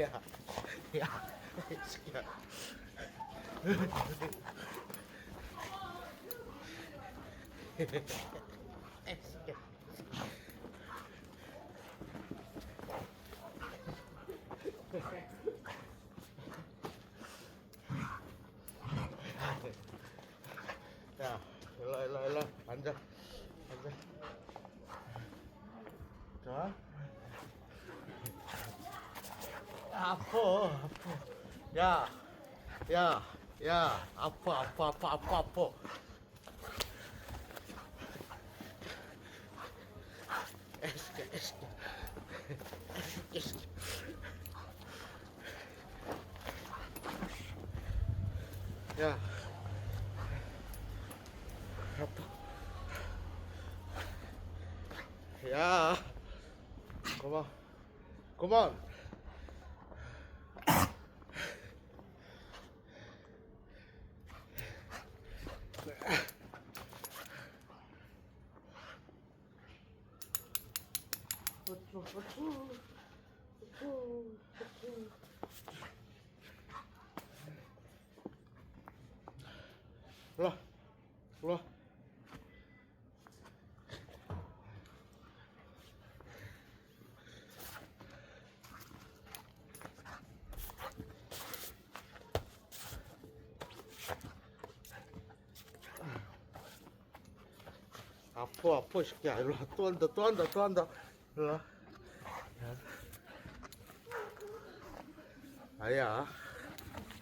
야, 야, 이 새끼야. 야, 일로 일로 일로 앉아. 아파, 아파. 야, 야, 야, 아파, 아파, 아파, 아파, 아파. 에스케, 에스케, 에스케. 야, 아파. 야, 그만. 일로 와, 일로 와. 아파 아파 새끼야 일로 와 와 아야.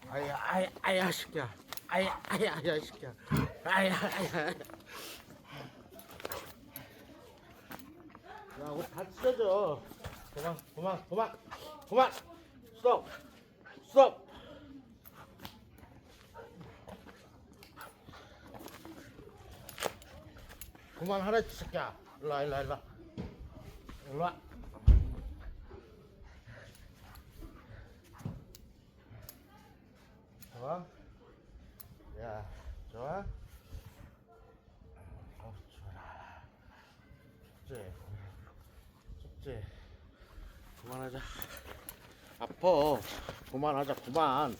아야 아야 아야 새끼야. 아야 아야 아야 새끼야. 아야 아야 야. 우리 다 찢어져 그만 그만 그만 그만 스톱 스톱. 그만하라 이 새끼야. 일로와 일로와 일로와 일로 와. 좋아? 야 좋아? 어 좋아라 축제. 축제. 그만하자. 아파. 그만하자. 그만